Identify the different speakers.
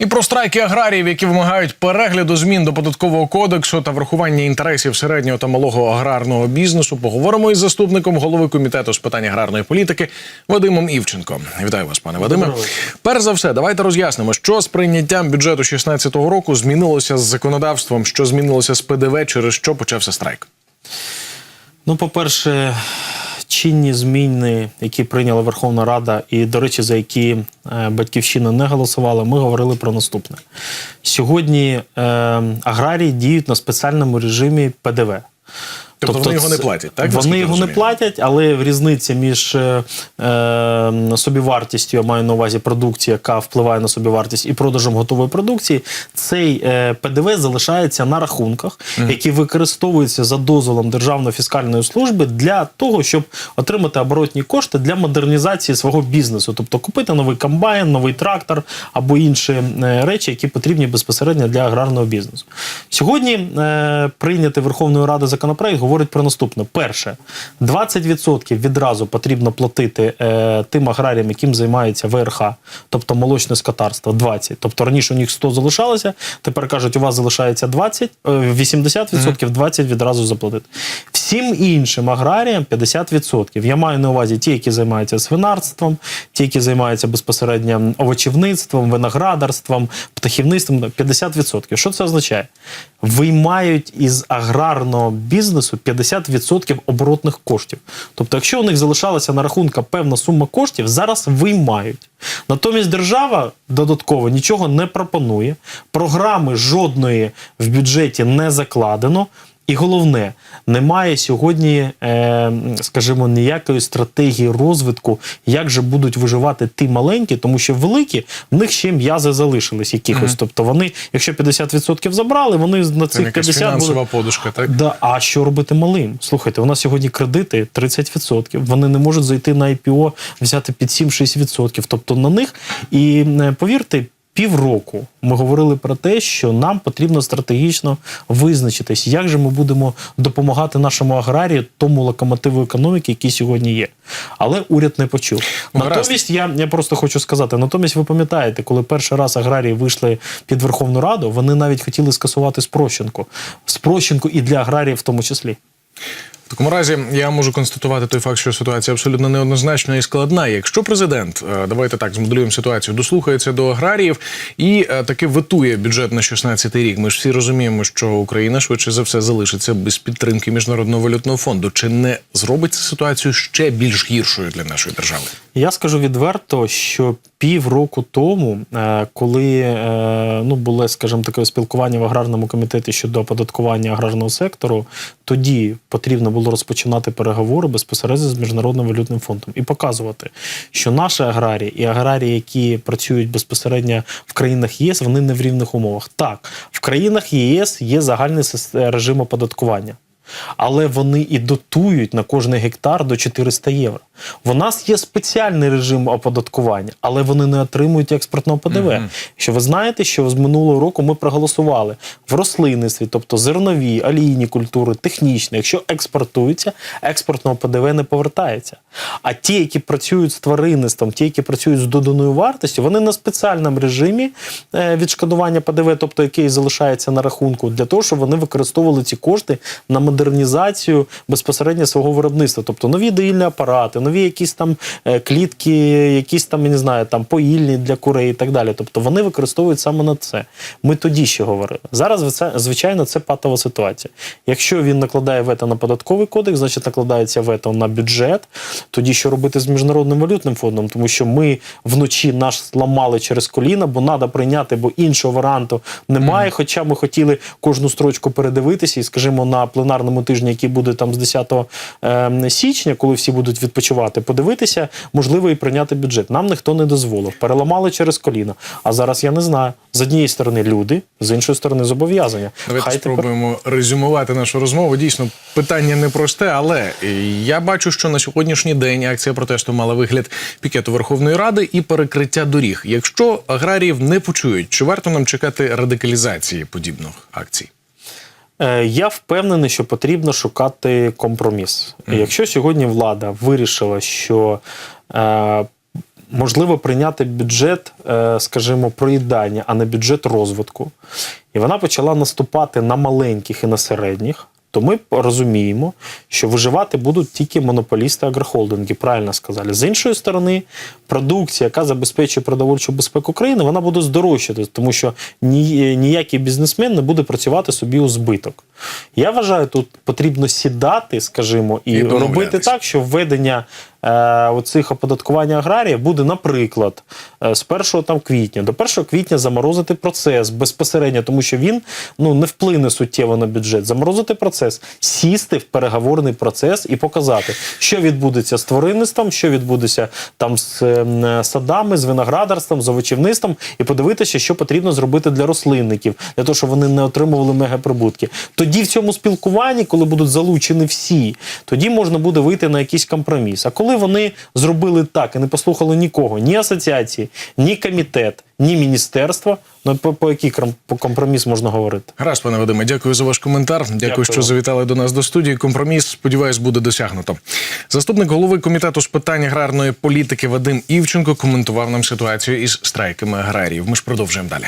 Speaker 1: І про страйки аграріїв, які вимагають перегляду змін до податкового кодексу та врахування інтересів середнього та малого аграрного бізнесу, поговоримо із заступником голови комітету з питань аграрної політики Вадимом Івченко. Вітаю вас, пане Вадиме.
Speaker 2: Доброго.
Speaker 1: Перш за все, давайте роз'яснимо, що з прийняттям бюджету 2016 року змінилося з законодавством, що змінилося з ПДВ, через що почався страйк.
Speaker 2: Ну, по-перше, чинні зміни, які прийняла Верховна Рада, і, до речі, за які е, батьківщина не голосувала, ми говорили про наступне. Сьогодні е, аграрії діють на спеціальному режимі ПДВ.
Speaker 1: Тобто вони його не платять, так,
Speaker 2: Вони його не платять, але різниця між е, е, собівартістю, я маю на увазі продукції, яка впливає на собівартість, і продажем готової продукції, цей е, ПДВ залишається на рахунках, які використовуються за дозволом Державної фіскальної служби для того, щоб отримати оборотні кошти для модернізації свого бізнесу, тобто купити новий комбайн, новий трактор або інші е, речі, які потрібні безпосередньо для аграрного бізнесу. Сьогодні е, прийнятий Верховною Радою законопроект говорить про наступне: перше, 20% відразу потрібно платити е, тим аграріям, яким займається ВРХ, тобто молочне скотарство, 20%. Тобто раніше у них 100 залишалося, тепер кажуть, у вас залишається 20, е, 80%, 20 відразу заплатити. Всім іншим аграріям 50%. Я маю на увазі ті, які займаються свинарством, ті, які займаються безпосередньо овочівництвом, виноградарством, птахівництвом 50%. Що це означає? Виймають із аграрного бізнесу 50% оборотних коштів. Тобто, якщо у них залишалася на рахунка певна сума коштів, зараз виймають. Натомість держава додатково нічого не пропонує, програми жодної в бюджеті не закладено. І головне, немає сьогодні, е, скажімо, ніякої стратегії розвитку, як же будуть виживати ті маленькі, тому що великі в них ще м'язи залишились якихось. Тобто вони, якщо 50% забрали, вони на
Speaker 1: Це
Speaker 2: цих
Speaker 1: якась
Speaker 2: 50
Speaker 1: фінансова
Speaker 2: будуть...
Speaker 1: подушка, так?
Speaker 2: Да, а що робити малим? Слухайте, у нас сьогодні кредити 30%. Вони не можуть зайти на IPO, взяти під 7-6%. Тобто на них. І повірте. Півроку ми говорили про те, що нам потрібно стратегічно визначитись, як же ми будемо допомагати нашому аграрію, тому локомотиву економіки, який сьогодні є. Але уряд не почув.
Speaker 1: Ну.
Speaker 2: Натомість я, я просто хочу сказати: натомість, ви пам'ятаєте, коли перший раз аграрії вийшли під Верховну Раду, вони навіть хотіли скасувати спрощенку. Спрощенку і для аграріїв в тому числі.
Speaker 1: Такому разі я можу констатувати той факт, що ситуація абсолютно неоднозначна і складна. Якщо президент, е, давайте так змоделюємо ситуацію, дослухається до аграріїв і е, таки витує бюджет на 16 рік. Ми ж всі розуміємо, що Україна швидше за все залишиться без підтримки міжнародного валютного фонду. Чи не зробить це ситуацію ще більш гіршою для нашої держави?
Speaker 2: Я скажу відверто, що півроку тому, е, коли е, ну було, скажімо, таке спілкування в аграрному комітеті щодо оподаткування аграрного сектору, тоді потрібно було розпочинати переговори безпосередньо з міжнародним валютним фондом і показувати, що наші аграрії і аграрії, які працюють безпосередньо в країнах ЄС, вони не в рівних умовах. Так, в країнах ЄС є загальний режим оподаткування. Але вони і дотують на кожний гектар до 400 євро. У нас є спеціальний режим оподаткування, але вони не отримують експортного ПДВ. Що ви знаєте, що з минулого року ми проголосували в рослинництві, тобто зернові, олійні культури, технічні. Якщо експортуються, експортного ПДВ не повертається. А ті, які працюють з тваринництвом, ті, які працюють з доданою вартістю, вони на спеціальному режимі е, відшкодування ПДВ, тобто який залишається на рахунку, для того, щоб вони використовували ці кошти на модернізацію безпосередньо свого виробництва, тобто нові доїльні апарати, нові якісь там е, клітки, якісь там, я не знаю, там поїльні для курей і так далі. Тобто вони використовують саме на це. Ми тоді ще говорили. Зараз це, звичайно, це патова ситуація. Якщо він накладає вето на податковий кодекс, значить накладається вето на бюджет. Тоді що робити з міжнародним валютним фондом? Тому що ми вночі наш зламали через коліна, бо треба прийняти, бо іншого варіанту немає. Хоча ми хотіли кожну строчку передивитися, і скажімо, на пленарному тижні, який буде там з 10 е, січня, коли всі будуть відпочивати, подивитися, можливо, і прийняти бюджет. Нам ніхто не дозволив. Переламали через коліна. А зараз я не знаю. З однієї сторони люди, з іншої сторони зобов'язання.
Speaker 1: Давайте
Speaker 2: Хай тепер-
Speaker 1: спробуємо резюмувати нашу розмову. Дійсно, питання непросте, але я бачу, що на сьогоднішній день акція протесту мала вигляд пікету Верховної Ради і перекриття доріг. Якщо аграріїв не почують, чи варто нам чекати радикалізації подібних акцій?
Speaker 2: Е, Я впевнений, що потрібно шукати компроміс. Якщо сьогодні влада вирішила, що е, можливо прийняти бюджет, е, скажімо, проїдання, а не бюджет розвитку. І вона почала наступати на маленьких і на середніх. То ми розуміємо, що виживати будуть тільки монополісти агрохолдинги, правильно сказали. З іншої сторони, продукція, яка забезпечує продовольчу безпеку країни, вона буде здорожчати, тому що ні, ніякий бізнесмен не буде працювати собі у збиток. Я вважаю, тут потрібно сідати, скажімо, і,
Speaker 1: І
Speaker 2: робити так, що введення е, оцих оподаткування аграрія буде, наприклад, е, з 1 там, квітня до 1 квітня заморозити процес безпосередньо, тому що він ну, не вплине суттєво на бюджет. Заморозити процес, сісти в переговорний процес і показати, що відбудеться з тваринництвом, що відбудеться там з е, садами, з виноградарством, з овочівництвом, і подивитися, що потрібно зробити для рослинників, для того, щоб вони не отримували мегаприбутки. Тоді в цьому спілкуванні, коли будуть залучені всі, тоді можна буде вийти на якийсь компроміс. А коли вони зробили так і не послухали нікого, ні асоціації, ні комітет, ні міністерство, ну по, по який кром- компроміс можна говорити?
Speaker 1: Гаразд, пане Вадиме, дякую за ваш коментар. Дякую,
Speaker 2: Дякую
Speaker 1: що завітали до нас до студії. Компроміс, сподіваюсь, буде досягнуто. Заступник голови комітету з питань аграрної політики Вадим Івченко коментував нам ситуацію із страйками аграріїв. Ми ж продовжуємо далі.